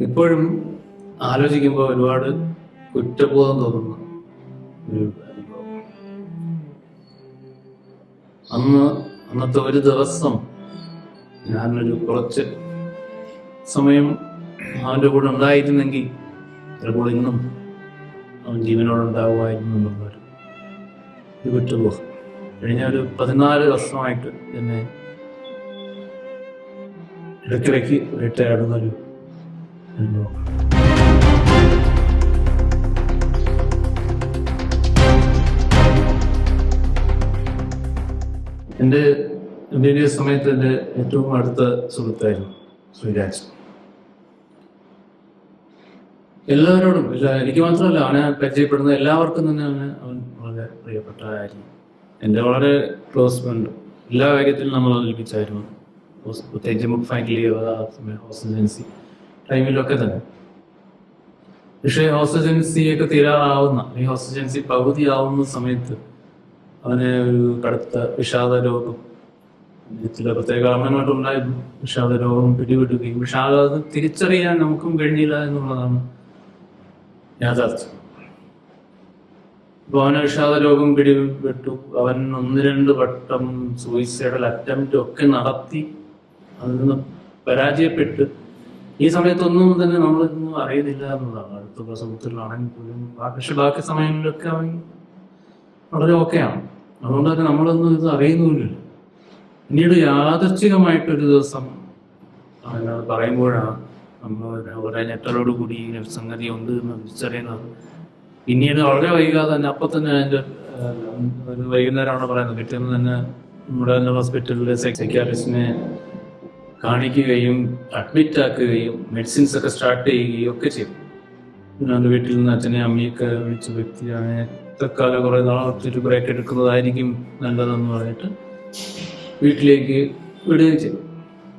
ഇപ്പോഴും ആലോചിക്കുമ്പോൾ ഒരുപാട് കുറ്റബോധം തോന്നുന്ന ഒരു അനുഭവം. അന്ന് അന്നത്തെ ഒരു ദിവസം ഞാനൊരു കുറച്ച് സമയം അവന്റെ കൂടെ ഉണ്ടായിരുന്നെങ്കിൽ ചിലപ്പോൾ ഇന്നും അവൻ ജീവനോട് ഉണ്ടാകുമായിരുന്നു എന്നുള്ളൊരു ഒരു കുറ്റബോധം. കഴിഞ്ഞ ഒരു പതിനാല് വർഷമായിട്ട് എന്നെ ഇടയ്ക്കിടയ്ക്ക് വേട്ടയാടുന്നൊരു അനുഭവം എന്റെ എം ബി ബി എസ് സമയത്ത് എന്റെ ഏറ്റവും അടുത്ത സുഹൃത്തായിരുന്നു ശ്രീരാജ് എല്ലാവരോടും എനിക്ക് മാത്രമല്ല അവനെ പരിചയപ്പെടുന്ന എല്ലാവർക്കും തന്നെ അവന് അവൻ വളരെ പ്രിയപ്പെട്ട ആയിരുന്നു എന്റെ വളരെ ക്ലോസ് ഫ്രണ്ട്. എല്ലാ കാര്യത്തിലും നമ്മൾ ഒന്നിപ്പിച്ചായിരുന്നു ഹോസ്- പ്രത്യേകിച്ച് നമുക്ക് ഫാങ്കിലി സമയം ഹോസ്റ്റജൻസി ടൈമിലൊക്കെ തന്നെ പക്ഷേ ഹോസ്റ്റജൻസി ഒക്കെ തീരാറാവുന്ന ഈ ഹോസ്റ്റജൻസി പകുതിയാവുന്ന സമയത്ത് അവന് ഒരു കടുത്ത വിഷാദ രോഗം ചില പ്രത്യേക കാരണങ്ങളായിട്ടുണ്ടായിരുന്നു വിഷാദ രോഗം പിടിപെടുകയും വിഷാദ തിരിച്ചറിയാൻ നമുക്കും കഴിഞ്ഞില്ല എന്നുള്ളതാണ് യാഥാർത്ഥ്യം. അപ്പൊ അവന് വിഷാദ രോഗം പിടിപെട്ടു. അവൻ ഒന്ന് രണ്ട് വട്ടം സൂയിസൈഡൽ അറ്റംപ്റ്റ് ഒക്കെ നടത്തി അതിൽ നിന്ന് പരാജയപ്പെട്ട് ഈ സമയത്തൊന്നും തന്നെ നമ്മളിതൊന്നും അറിയുന്നില്ല എന്നുള്ളതാണ്. അടുത്തുള്ള സുഹൃത്തുക്കളാണെങ്കിൽ പോലും പക്ഷെ ബാക്കി സമയങ്ങളിലൊക്കെ അവൻ വളരെ ഓക്കെയാണ്. അതുകൊണ്ട് തന്നെ നമ്മളൊന്നും ഇത് അറിയുന്നുമില്ല. പിന്നീട് യാദർച്ഛികമായിട്ടൊരു ദിവസം പറയുമ്പോഴാണ് നമ്മൾ ഒരേ ഞെട്ടലോട് കൂടി സംഗതി ഉണ്ട് എന്ന് തിരിച്ചറിയുന്നത്. പിന്നീട് വളരെ വൈകാതെ തന്നെ അപ്പം തന്നെ അതിന്റെ വൈകുന്നേരമാണ് പറയുന്നത്. പിറ്റേന്ന് തന്നെ നമ്മുടെ ഹോസ്പിറ്റലിലെ സൈക്യാട്രിസ്റ്റിനെ കാണിക്കുകയും അഡ്മിറ്റ് ആക്കുകയും മെഡിസിൻസ് ഒക്കെ സ്റ്റാർട്ട് ചെയ്യുകയും ഒക്കെ ചെയ്തു. ഞാൻ വീട്ടിൽ നിന്ന് അച്ഛനെ അമ്മയൊക്കെ വിളിച്ച വ്യക്തിയാണ് തക്കാലം കുറേ നാളത്തിട്ട് ബ്രേക്ക് എടുക്കുന്നതായിരിക്കും നല്ലതെന്ന് പറഞ്ഞിട്ട് വീട്ടിലേക്ക് വിടുകയും ചെയ്തു.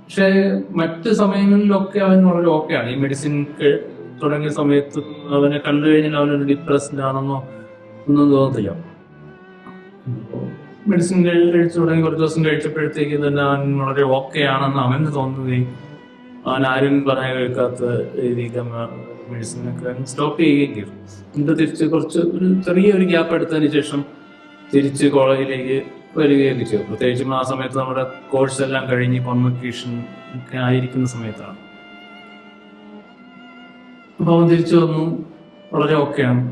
പക്ഷേ മറ്റ് സമയങ്ങളിലൊക്കെ അവൻ വളരെ ഓക്കെയാണ് ഈ മെഡിസിൻ തുടങ്ങിയ സമയത്ത് അവനെ കണ്ടു കഴിഞ്ഞാൽ അവനൊരു ഡിപ്രസ്ഡ് ആണെന്നോ ഒന്നും തോന്നത്തില്ല. മെഡിസിൻ കഴിച്ചു തുടങ്ങി. കുറച്ച് ദിവസം കഴിച്ചപ്പോഴത്തേക്ക് തന്നെ അവൻ വളരെ ഓക്കെ ആണെന്ന് അവന് തോന്നുകയും അവൻ ആരും പറയാൻ കേൾക്കാത്ത രീതിക്ക് മെഡിസിനൊക്കെ സ്റ്റോപ്പ് ചെയ്യുകയും ചെയ്തു. എന്നിട്ട് തിരിച്ച് കുറച്ച് ഒരു ചെറിയ ഒരു ഗ്യാപ്പ് എടുത്തതിന് ശേഷം തിരിച്ച് കോളേജിലേക്ക് വരികയൊക്കെ ചെയ്തു. പ്രത്യേകിച്ചും ആ സമയത്ത് നമ്മുടെ കോഴ്സ് എല്ലാം കഴിഞ്ഞ് കോൺവക്കേഷൻ ഒക്കെ ആയിരിക്കുന്ന സമയത്താണ്. അപ്പൊ അവൻ തിരിച്ചു വന്നു. വളരെ ഓക്കെയാണ്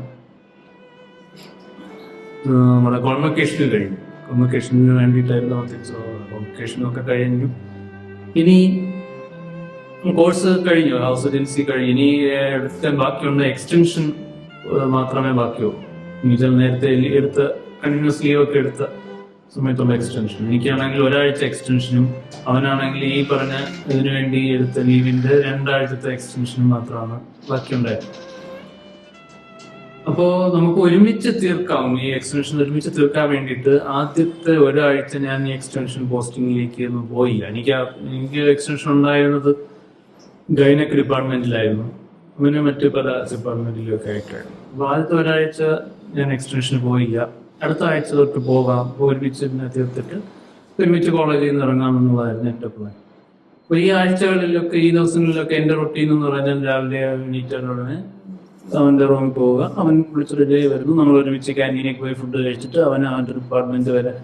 നമ്മുടെ കോൺവെക്കേഷൻ കഴിഞ്ഞു. കോൺവെക്കേഷന് വേണ്ടിയിട്ടായിരുന്നു തിരിച്ചു കോൺവെക്കേഷനൊക്കെ കഴിഞ്ഞു. ഇനി കോഴ്സ് കഴിഞ്ഞു. ഹൗസ് ഏജൻസി കഴിഞ്ഞു. ഇനി എടുത്ത ബാക്കിയുള്ള എക്സ്റ്റൻഷൻ മാത്രമേ ബാക്കിയുള്ളൂ. എന്നുവെച്ചാൽ നേരത്തെ എടുത്ത് കണ്ടിന്യൂസ് ലീവ് ഒക്കെ എടുത്ത സമയത്തുള്ള എക്സ്റ്റൻഷൻ എനിക്കാണെങ്കിൽ ഒരാഴ്ച എക്സ്റ്റൻഷനും അവനാണെങ്കിൽ ഈ പറഞ്ഞ ഇതിനു വേണ്ടി എടുത്ത ലീവിന്റെ രണ്ടാഴ്ചത്തെ എക്സ്റ്റൻഷനും മാത്രമാണ് ബാക്കിയുണ്ടായത് അപ്പോ നമുക്ക് ഒരുമിച്ച് തീർക്കാം. ഈ എക്സ്റ്റൻഷൻ ഒരുമിച്ച് തീർക്കാൻ വേണ്ടിയിട്ട് ആദ്യത്തെ ഒരാഴ്ച ഞാൻ ഈ എക്സ്റ്റൻഷൻ പോസ്റ്റിംഗിലേക്ക് ഒന്നും പോയില്ല. എനിക്ക് എനിക്ക് എക്സ്റ്റൻഷൻ ഉണ്ടായിരുന്നത് ഗൈനക് ഡിപ്പാർട്ട്മെന്റിലായിരുന്നു അങ്ങനെ മറ്റു പല ഡിപ്പാർട്ട്മെന്റിലൊക്കെ ആയിട്ടായിരുന്നു അപ്പൊ ആദ്യത്തെ ഒരാഴ്ച ഞാൻ എക്സ്റ്റൻഷൻ പോയില്ല. അടുത്ത ആഴ്ച തൊട്ട് പോകാം. ഒരുമിച്ച് ഇതിനെ തീർത്തിട്ട് ഒരുമിച്ച് കോളേജിൽ നിന്ന് ഇറങ്ങാമെന്നുള്ളതായിരുന്നു എന്റെ പ്ലാൻ അപ്പൊ ഈ ആഴ്ചകളിലൊക്കെ ഈ ദിവസങ്ങളിലൊക്കെ എന്റെ റൊട്ടീൻ എന്ന് പറഞ്ഞാൽ രാവിലെ എണീറ്റ ഉടനെ അവന്റെ റൂമിൽ പോവുക. അവൻ വിളിച്ചൊരു ഡേ വരുന്നു. നമ്മൾ ഒരുമിച്ച് ക്യാന്റീനിലേക്ക് പോയി ഫുഡ് കഴിച്ചിട്ട് അവൻ അവന്റെ ഡിപ്പാർട്ട്മെന്റ് വരെ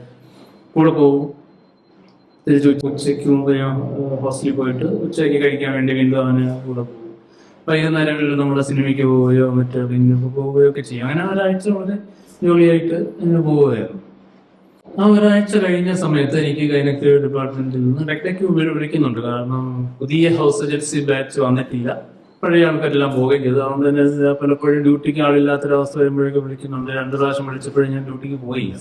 കൂടെ പോകും. തിരിച്ച് ഉച്ച- ഉച്ചയ്ക്ക് മുമ്പ് ഞാൻ ഹോസ്റ്റലിൽ പോയിട്ട് ഉച്ചയ്ക്ക് കഴിക്കാൻ വേണ്ടി വീണ്ടും അവന് കൂടെ പോകും. വൈകുന്നേരങ്ങളിൽ നമ്മൾ സിനിമയ്ക്ക് പോവുകയോ മറ്റേ പോവുകയോ ഒക്കെ ചെയ്യും. അങ്ങനെ ഒരാഴ്ച വളരെ ജോലിയായിട്ട് അങ്ങനെ പോവുകയായിരുന്നു ആ ഒരാഴ്ച കഴിഞ്ഞ സമയത്ത് എനിക്ക് ഗൈനക് ഡിപ്പാർട്ട്മെന്റിൽ നിന്ന് വിളി- വിളിക്കുന്നുണ്ട് കാരണം പുതിയ ഹൗസ് ഏജൻസി ബാച്ച് വന്നിട്ടില്ല. പഴയ ആൾക്കാരെല്ലാം പോവുകയും ചെയ്തു. അതുകൊണ്ട് തന്നെ പലപ്പോഴും ഡ്യൂട്ടിക്ക് ആളില്ലാത്തൊരവസ്ഥ വരുമ്പോഴേക്ക് വിളിക്കുന്നുണ്ട്. രണ്ടു പ്രാവശ്യം വിളിച്ചപ്പോഴും ഞാൻ ഡ്യൂട്ടിക്ക് പോയില്ല.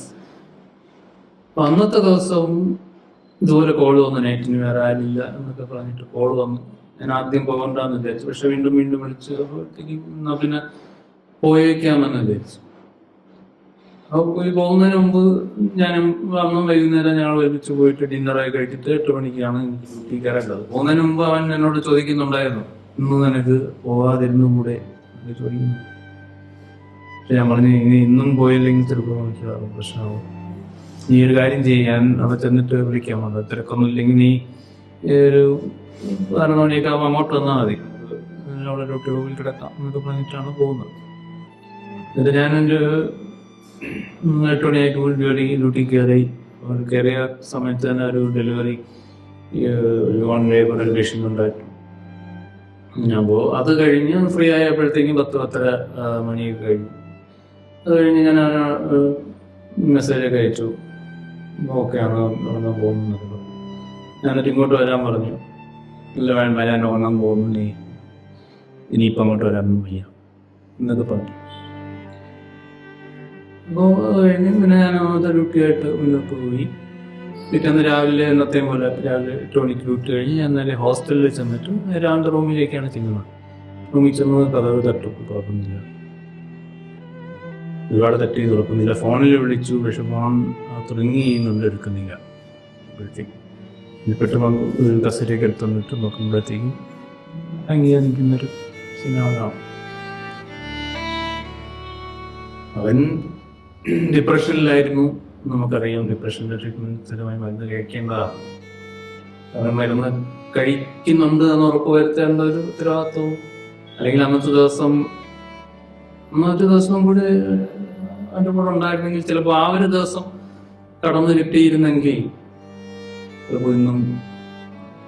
അപ്പൊ അന്നത്തെ ദിവസവും ഇതുപോലെ കോൾ വന്നു. നൈറ്റിന് വേറെ ആരില്ല എന്നൊക്കെ പറഞ്ഞിട്ട് കോൾ വന്നു. ഞാൻ ആദ്യം പോകണ്ടെന്ന് വിചാരിച്ചു. പക്ഷെ വീണ്ടും വീണ്ടും വിളിച്ച്. അപ്പോഴത്തേക്ക് പിന്നെ പോയേക്കാമെന്ന് വിചാരിച്ചു. അപ്പോൾ പോയി പോകുന്നതിന് മുമ്പ് ഞാൻ അന്നും വൈകുന്നേരം ഞങ്ങൾ ഒരുമിച്ച് പോയിട്ട് ഡിന്നറൊക്കെ കഴിച്ചിട്ട് എട്ട് മണിക്കാണ് എനിക്ക് ഡ്യൂട്ടി കയറേണ്ടത് പോകുന്നതിന് മുമ്പ് അവൻ എന്നോട് ചോദിക്കുന്നുണ്ടായിരുന്നു. ഇന്ന് നിനക്ക് പോവാതിരുന്നും കൂടെ ചോദിക്കുന്നു പക്ഷെ ഞാൻ പറഞ്ഞു ഇനി ഇന്നും പോയില്ലെങ്കിൽ എനിക്ക് പ്രശ്നമാവും. നീ ഒരു കാര്യം ചെയ്യാൻ അവിടെ ചെന്നിട്ട് വിളിക്കാൻ വന്നത് തിരക്കൊന്നും ഇല്ലെങ്കിൽ നീ ഒരു പതിനൊന്ന് മണിയൊക്കെ ആകുമ്പോൾ അങ്ങോട്ട് വന്നാൽ മതി. അവിടെ ഒരു ട്യൂബിൽ കിടക്കാം എന്നൊക്കെ പറഞ്ഞിട്ടാണ് പോകുന്നത്. എന്നിട്ട് എന്റെ എട്ട് പോയി ഡ്യൂട്ടി ഡ്യൂട്ടി കയറി. അവിടെ കയറിയ സമയത്ത് തന്നെ ഒരു ഡെലിവറി ഒരു ഒരു പേഷ്യന്റ് ഉണ്ടായിരുന്നു. ഞാൻ പോ അത് കഴിഞ്ഞ് ഫ്രീ ആയപ്പോഴത്തേക്കും പത്ത് പത്തര മണിയൊക്കെ കഴിഞ്ഞു. അത് കഴിഞ്ഞ് ഞാൻ മെസ്സേജൊക്കെ അയച്ചു. ഓക്കെയാണ് ഉറങ്ങാൻ പോകുന്നത് ഞാൻ എന്നിട്ട് ഇങ്ങോട്ട് വരാൻ പറഞ്ഞു. ഇല്ല വേണ്ട ഞാൻ ഉറങ്ങാൻ പോകുന്നു. നീ ഇനിയിപ്പം അങ്ങോട്ട് വരാനൊന്നും വയ്യ. എന്നൊക്കെ പറഞ്ഞു. അപ്പോൾ കഴിഞ്ഞ് പിന്നെ ഞാൻ അന്നത്തെ ഡ്യൂട്ടിയായിട്ട് മുന്നോട്ട് പോയി. പിറ്റേന്ന് രാവിലെ എന്നത്തെ പോലെ രാവിലെ എട്ട് മണിക്ക് വിട്ട് കഴിഞ്ഞ് ഞാൻ നേരെ ഹോസ്റ്റലിൽ ചെന്നിട്ട് രാവിലെ റൂമിലേക്കാണ് ചെയ്യുന്നത് റൂമിൽ ചെന്ന് കഥവ് തട്ടും. തുറക്കുന്നില്ല ഒരുപാട് തട്ടി തുറക്കുന്നില്ല ഫോണിൽ വിളിച്ചു. പക്ഷെ ഫോൺ തുടങ്ങി. ചെയ്യുന്നുണ്ട് എടുക്കുന്നില്ല. പെട്ടെന്ന് ഒരു കസേരയൊക്കെ എടുത്ത് വന്നിട്ട് നോക്കുമ്പോഴത്തേക്കും അംഗീകരിക്കുന്നൊരു സിനിമ അവൻ ഡിപ്രഷനിലായിരുന്നു നമുക്കറിയാം ഡിപ്രഷന്റെ ട്രീറ്റ്മെന്റ് സ്ഥിരമായി മരുന്ന് കഴിക്കേണ്ടതാണ് കാരണം മരുന്ന് കഴിക്കുന്നുണ്ട് എന്ന് ഉറപ്പ് വരുത്തേണ്ട ഒരു ഉത്തരവാദിത്വവും അല്ലെങ്കിൽ അന്നത്തെ ദിവസം അന്നത്തെ ദിവസം കൂടി അതിന്റെ കൂടെ ഉണ്ടായിരുന്നെങ്കിൽ ചിലപ്പോൾ ആ ഒരു ദിവസം കടന്നു കിട്ടിയിരുന്നെങ്കിൽ ചിലപ്പോൾ ഇന്നും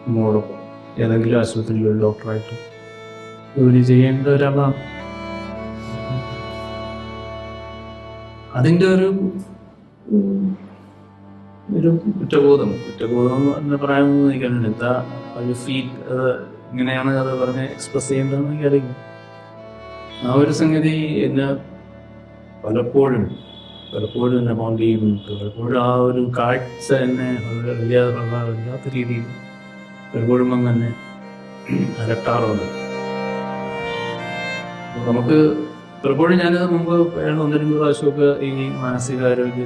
നമ്മോടൊപ്പം ഏതെങ്കിലും ആശുപത്രിയിൽ ഒരു ഡോക്ടറായിട്ട് ജോലി ചെയ്യേണ്ട ഒരാളാണ്. അതിന്റെ ഒരു ഒരു കുറ്റബോധം. കുറ്റബോധം എന്ന് പറയാമെന്ന് എനിക്കറിയില്ല എന്താ ഒരു ഫീൽ അത് ഇങ്ങനെയാണ് അത് പറഞ്ഞ് എക്സ്പ്രസ് ചെയ്യേണ്ടതെന്ന് എനിക്കറിയില്ല. ആ ഒരു സംഗതി എന്നെ പലപ്പോഴും പലപ്പോഴും എന്നെ മൗണ്ട് ചെയ്യുന്നുണ്ട്. പലപ്പോഴും ആ ഒരു കാഴ്ച എന്നെ വല്ലാത്ത രീതിയിൽ പലപ്പോഴും അങ്ങനെ അലട്ടാറുണ്ട്. അപ്പൊ നമുക്ക് പലപ്പോഴും ഞാനത് മുമ്പ് ഒന്ന് രണ്ട് പ്രാവശ്യമൊക്കെ ഈ മാനസികാരോഗ്യ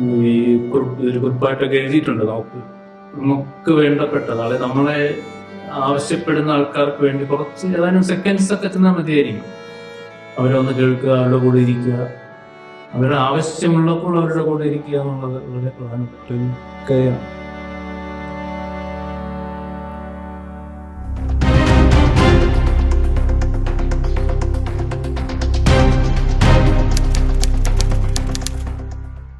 ഈ കുറിപ്പായിട്ടൊക്കെ എഴുതിയിട്ടുണ്ട് നമുക്ക് നമുക്ക് വേണ്ടപ്പെട്ട അതായത് നമ്മളെ ആവശ്യപ്പെടുന്ന ആൾക്കാർക്ക് വേണ്ടി കുറച്ച് ഏതാനും സെക്കൻഡ്സ് ഒക്കെ ചെന്നാൽ മതിയായിരിക്കും. അവരൊന്ന് കേൾക്കുക അവരുടെ കൂടെ ഇരിക്കുക. അവരുടെ ആവശ്യമുള്ളപ്പോൾ അവരുടെ കൂടെ ഇരിക്കുക എന്നുള്ളത് വളരെ പ്രധാനപ്പെട്ട ഒരു കാര്യമാണ്.